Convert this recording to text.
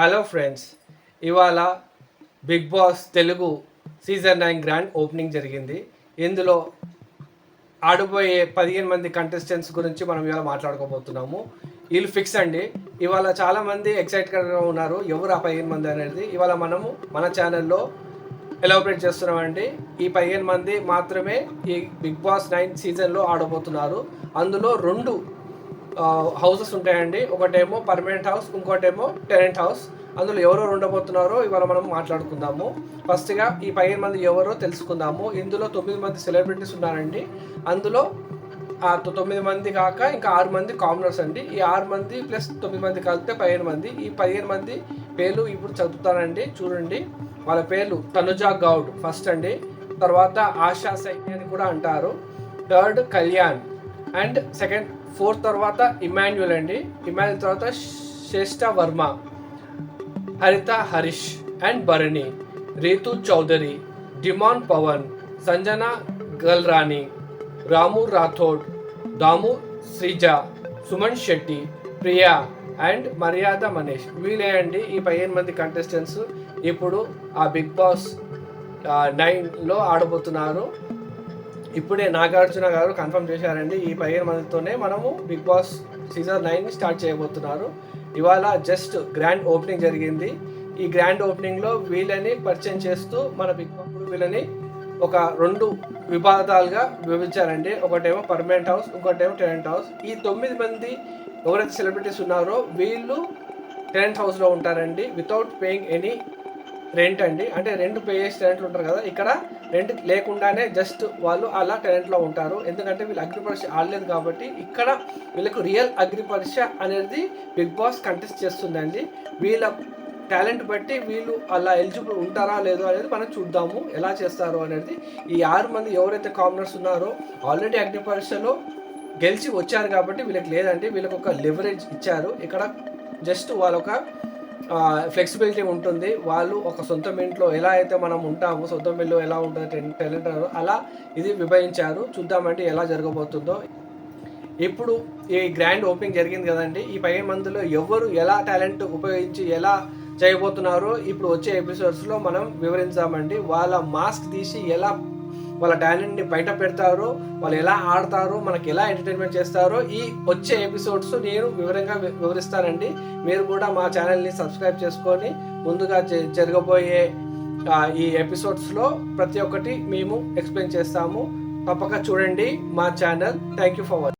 Hello friends ఇవాళ Big Boss Telugu season nine grand opening జరిగింది. ఇందులో ఆడబోయే పదిహేను మంది కంటెస్టెంట్స్ గురించి మనం ఇవాళ మాట్లాడుకోబోతున్నాము. వీళ్ళు ఫిక్స్ అండి. ఇవాళ చాలా మంది ఎక్సైటెడ్గా ఉన్నారు. ఎవరు ఆ పదిహేను మంది అనేది? ఇవాళ మనము మన ఛానల్లో ఎలాబరేట్ చేస్తున్నామండి. ఈ పదిహేను మంది మాత్రమే ఈ బిగ్ బాస్ నైన్ సీజన్లో ఆడబోతున్నారు. అందులో రెండు హౌసెస్ ఉంటాయండి. ఒకటేమో పర్మనెంట్ హౌస్ ఇంకోటేమో టెనెంట్ హౌస్ అందులో ఎవరెవరు ఉండబోతున్నారో ఇవాళ మనం మాట్లాడుకుందాము. ఫస్ట్గా ఈ పదిహేను మంది ఎవరో తెలుసుకుందాము. ఇందులో తొమ్మిది మంది సెలబ్రిటీస్ ఉన్నారండి. అందులో ఆ తొమ్మిది మంది కాక ఇంకా ఆరు మంది కామనర్స్ అండి. ఈ ఆరు మంది ప్లస్ తొమ్మిది మంది కలిపితే పదిహేను మంది. ఈ పదిహేను మంది పేర్లు ఇప్పుడు చదువుతానండి. చూడండి. వాళ్ళ పేర్లు తనుజా గౌడ్ ఫస్ట్ అండి. తర్వాత ఆశా సైని అని కూడా అంటారు. Third Kalyan. And second fourth తర్వాత ఇమాన్యుల్ అండి. ఇమాన్యుల్ తర్వాత Shreshta Varma Haritha Harish and Bharani Rithu Chowdary Demon Pavan Sanjana Galrani Ramu Rathod Damu Srija Suman Shetty Priya and Maryada Manish. వీళ్ళే అండి ఈ పదిహేను మంది కంటెస్టెంట్స్ ఇప్పుడు ఆ బిగ్ బాస్ నైన్లో ఆడబోతున్నారు. ఇప్పుడే నాగార్జున గారు కన్ఫర్మ్ చేశారండి ఈ పదిహేను మందితోనే మనము Big Boss season nine start చేయబోతున్నారు. ఇవాళ జస్ట్ గ్రాండ్ ఓపెనింగ్ జరిగింది. ఈ గ్రాండ్ ఓపెనింగ్లో వీళ్ళని పరిచయం చేస్తూ మన బిగ్ బాస్ వీళ్ళని ఒక రెండు విభాగాలుగా విభజించారండి. ఒకటేమో పర్మనెంట్ హౌస్ ఇంకోటేమో టెనెంట్ హౌస్ ఈ తొమ్మిది మంది ఎవరైతే సెలబ్రిటీస్ ఉన్నారో వీళ్ళు టెనెంట్ హౌస్లో ఉంటారండి. వితౌట్ పేయింగ్ ఎనీ రెంట్ అండి. అంటే రెంట్ పే చేసి టెనెంట్లు ఉంటారు కదా ఇక్కడ రెంట్ లేకుండానే జస్ట్ వాళ్ళు అలా టెనెంట్లో ఉంటారు. ఎందుకంటే వీళ్ళు అగ్రి పరీక్ష ఆడలేదు కాబట్టి ఇక్కడ వీళ్ళకు రియల్ అగ్రి పరీక్ష అనేది బిగ్ బాస్ కంటెస్ట్ చేస్తుందండి. వీళ్ళ టాలెంట్ బట్టి వీళ్ళు అలా ఎలిజిబుల్ ఉంటారా లేదో అనేది మనం చూద్దాము ఎలా చేస్తారు అనేది. ఈ ఆరు మంది ఎవరైతే కామనర్స్ ఉన్నారో ఆల్రెడీ అగ్ని పరీక్షలో గెలిచి వచ్చారు కాబట్టి వీళ్ళకి లేదండి. వీళ్ళకి ఒక లివరేజ్ ఇచ్చారు. ఇక్కడ జస్ట్ వాళ్ళొక ఫ్లెక్సిబిలిటీ ఉంటుంది. వాళ్ళు ఒక సొంత ఇంట్లో ఎలా అయితే మనం ఉంటామో సొంత ఇల్లు ఎలా ఉంటుంది టాలెంట్ అలా ఇది విభజించారు. చూద్దామంటే ఎలా జరగబోతుందో. ఇప్పుడు ఈ గ్రాండ్ ఓపెనింగ్ జరిగింది కదండి. ఈ పై మందిలో ఎవరు ఎలా టాలెంట్ ఉపయోగించి ఎలా చేయబోతున్నారో ఇప్పుడు వచ్చే ఎపిసోడ్స్లో మనం వివరించామండి. వాళ్ళ మాస్క్ తీసి ఎలా వాళ్ళ టాలెంట్ని బయట పెడతారో వాళ్ళు ఎలా ఆడతారో మనకి ఎలా ఎంటర్టైన్మెంట్ చేస్తారో ఈ వచ్చే ఎపిసోడ్స్ నేను వివరంగా వి- వివరిస్తానండి. మీరు కూడా మా ఛానల్ని సబ్స్క్రైబ్ చేసుకొని ముందుగా జ- జరగబోయే ఈ ఎపిసోడ్స్లో ప్రతి ఒక్కటి మేము ఎక్స్ప్లెయిన్ చేస్తాము. తప్పక చూడండి మా channel. Thank you for watching